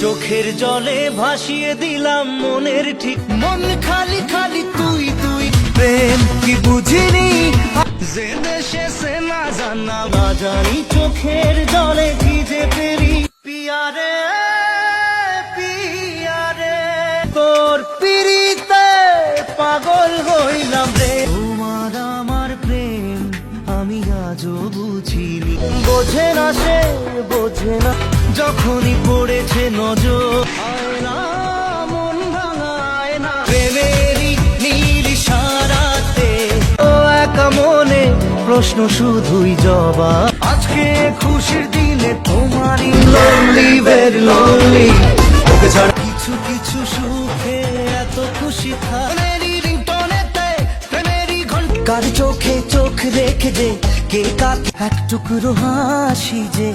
চোখের জলে ভাসিয়ে দিলাম মনের ঠিক। মন খালি খালি তুই তুই। প্রেম কি বুঝিনি? যে দেশে সে না জানা বাজানি চোখের জলে ভিজে পেরি পিয়ারে পিয়ারে, তোর পিড়িতে পাগল হইলাম রে। তোমার আমার প্রেম আমি আজও বুঝিনি। বোঝে না সে, বোঝে না। যখনই পড়েছে নজর। মন ভাঙায় না। প্রেমেরই নীল সারাতে ও একা মনে প্রশ্ন শুধুই জবাব। আজকে খুশির দিনে তোমারই লনলি ভেরি লনলি ওকে ছাড়া কিছু কিছু সুখে এত খুশি থাকি। প্রেমেরই কার চোখে চোখ রেখে যে কে কাকে? এক টুকরো হাসি যে।